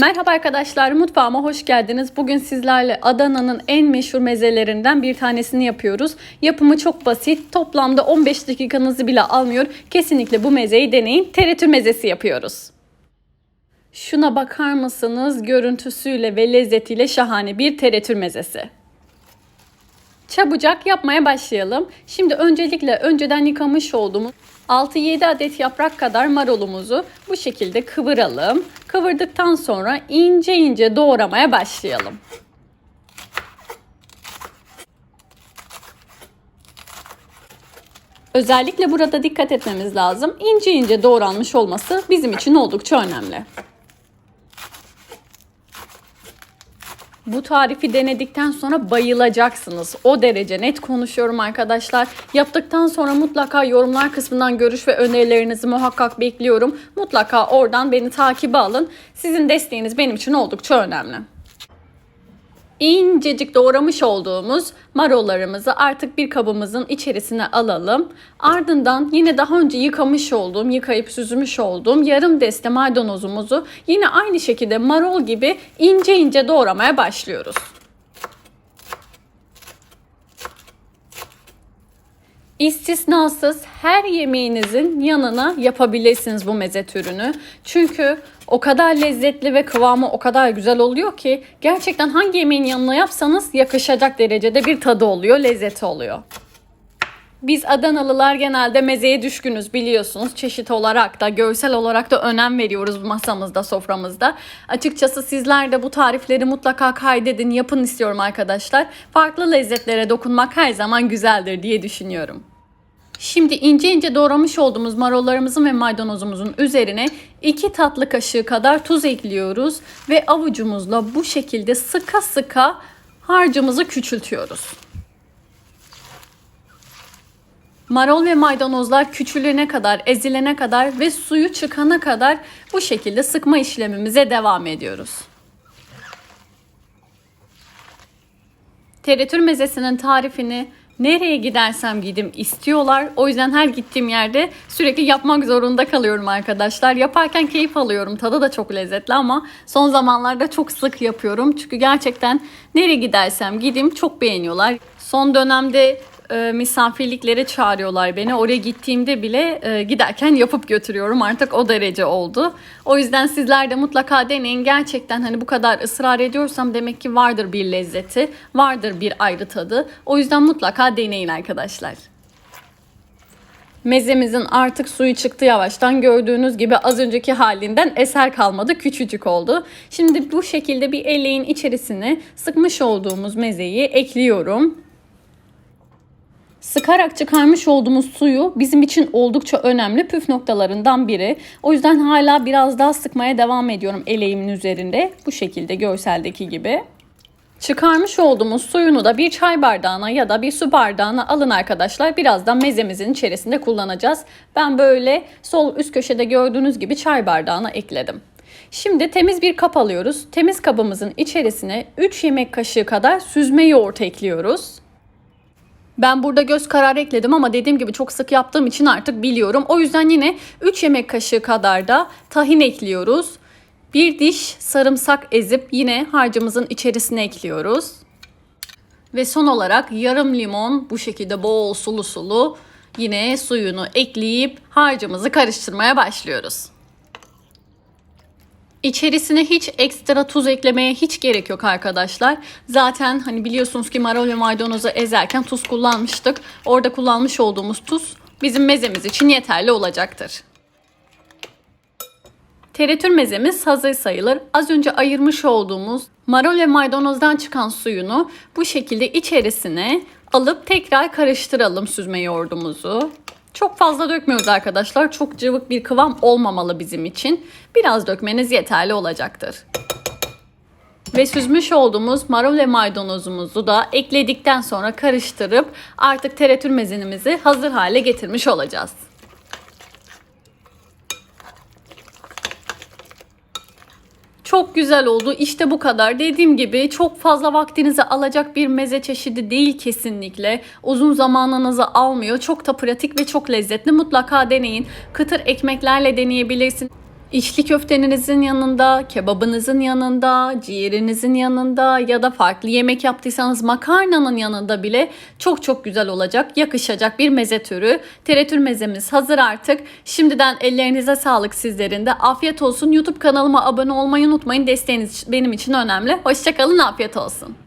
Merhaba arkadaşlar, mutfağıma hoş geldiniz. Bugün sizlerle Adana'nın en meşhur mezelerinden bir tanesini yapıyoruz. Yapımı çok basit, toplamda 15 dakikanızı bile almıyor. Kesinlikle bu mezeyi deneyin. Terettür mezesi yapıyoruz. Şuna bakar mısınız? Görüntüsüyle ve lezzetiyle şahane bir terettür mezesi. Çabucak yapmaya başlayalım. Şimdi öncelikle önceden yıkamış olduğumuz 6-7 adet yaprak kadar marulumuzu bu şekilde kıvıralım. Kıvırdıktan sonra ince ince doğramaya başlayalım. Özellikle burada dikkat etmemiz lazım. İnce ince doğranmış olması bizim için oldukça önemli. Bu tarifi denedikten sonra bayılacaksınız. O derece net konuşuyorum arkadaşlar. Yaptıktan sonra mutlaka yorumlar kısmından görüş ve önerilerinizi muhakkak bekliyorum. Mutlaka oradan beni takibe alın. Sizin desteğiniz benim için oldukça önemli incecik doğramış olduğumuz marollarımızı artık bir kabımızın içerisine alalım. Ardından yine daha önce yıkamış olduğum, yıkayıp süzmüş olduğum yarım deste maydanozumuzu yine aynı şekilde marol gibi ince ince doğramaya başlıyoruz. İstisnasız her yemeğinizin yanına yapabilirsiniz bu meze türünü. Çünkü o kadar lezzetli ve kıvamı o kadar güzel oluyor ki gerçekten hangi yemeğin yanına yapsanız yakışacak derecede bir tadı oluyor, lezzeti oluyor. Biz Adanalılar genelde mezeye düşkünüz biliyorsunuz. Çeşit olarak da görsel olarak da önem veriyoruz masamızda, soframızda. Açıkçası sizler de bu tarifleri mutlaka kaydedin, yapın istiyorum arkadaşlar. Farklı lezzetlere dokunmak her zaman güzeldir diye düşünüyorum. Şimdi ince ince doğramış olduğumuz marollarımızın ve maydanozumuzun üzerine 2 tatlı kaşığı kadar tuz ekliyoruz ve avucumuzla bu şekilde sıka sıka harcımızı küçültüyoruz. Marol ve maydanozlar küçülene kadar, ezilene kadar ve suyu çıkana kadar bu şekilde sıkma işlemimize devam ediyoruz. Teratür mezesinin tarifini nereye gidersem gidim istiyorlar. O yüzden her gittiğim yerde sürekli yapmak zorunda kalıyorum arkadaşlar. Yaparken keyif alıyorum. Tadı da çok lezzetli ama son zamanlarda çok sık yapıyorum. Çünkü gerçekten nereye gidersem gideyim çok beğeniyorlar. Son dönemde e, misafirliklere çağırıyorlar beni. Oraya gittiğimde bile e, giderken yapıp götürüyorum. Artık o derece oldu. O yüzden sizler de mutlaka deneyin. Gerçekten hani bu kadar ısrar ediyorsam demek ki vardır bir lezzeti, vardır bir ayrı tadı. O yüzden mutlaka deneyin arkadaşlar. Mezemizin artık suyu çıktı yavaştan. Gördüğünüz gibi az önceki halinden eser kalmadı. Küçücük oldu. Şimdi bu şekilde bir eleğin içerisine sıkmış olduğumuz mezeyi ekliyorum. Sıkarak çıkarmış olduğumuz suyu bizim için oldukça önemli püf noktalarından biri. O yüzden hala biraz daha sıkmaya devam ediyorum eleğimin üzerinde. Bu şekilde görseldeki gibi. Çıkarmış olduğumuz suyunu da bir çay bardağına ya da bir su bardağına alın arkadaşlar. Birazdan mezemizin içerisinde kullanacağız. Ben böyle sol üst köşede gördüğünüz gibi çay bardağına ekledim. Şimdi temiz bir kap alıyoruz. Temiz kabımızın içerisine 3 yemek kaşığı kadar süzme yoğurt ekliyoruz. Ben burada göz kararı ekledim ama dediğim gibi çok sık yaptığım için artık biliyorum. O yüzden yine 3 yemek kaşığı kadar da tahin ekliyoruz. Bir diş sarımsak ezip yine harcımızın içerisine ekliyoruz. Ve son olarak yarım limon bu şekilde bol sulu sulu yine suyunu ekleyip harcımızı karıştırmaya başlıyoruz. İçerisine hiç ekstra tuz eklemeye hiç gerek yok arkadaşlar. Zaten hani biliyorsunuz ki marul ve maydanozu ezerken tuz kullanmıştık. Orada kullanmış olduğumuz tuz bizim mezemiz için yeterli olacaktır. Teratür mezemiz hazır sayılır. Az önce ayırmış olduğumuz marul ve maydanozdan çıkan suyunu bu şekilde içerisine alıp tekrar karıştıralım süzme yoğurdumuzu. Çok fazla dökmüyoruz arkadaşlar. Çok cıvık bir kıvam olmamalı bizim için. Biraz dökmeniz yeterli olacaktır. Ve süzmüş olduğumuz marul ve maydanozumuzu da ekledikten sonra karıştırıp artık teratür mezenimizi hazır hale getirmiş olacağız. Çok güzel oldu. İşte bu kadar. Dediğim gibi çok fazla vaktinizi alacak bir meze çeşidi değil kesinlikle. Uzun zamanınızı almıyor. Çok da pratik ve çok lezzetli. Mutlaka deneyin. Kıtır ekmeklerle deneyebilirsin. İçli köftenizin yanında, kebabınızın yanında, ciğerinizin yanında ya da farklı yemek yaptıysanız makarnanın yanında bile çok çok güzel olacak, yakışacak bir meze türü. Teretür mezemiz hazır artık. Şimdiden ellerinize sağlık sizlerin de. Afiyet olsun. YouTube kanalıma abone olmayı unutmayın. Desteğiniz benim için önemli. Hoşçakalın, afiyet olsun.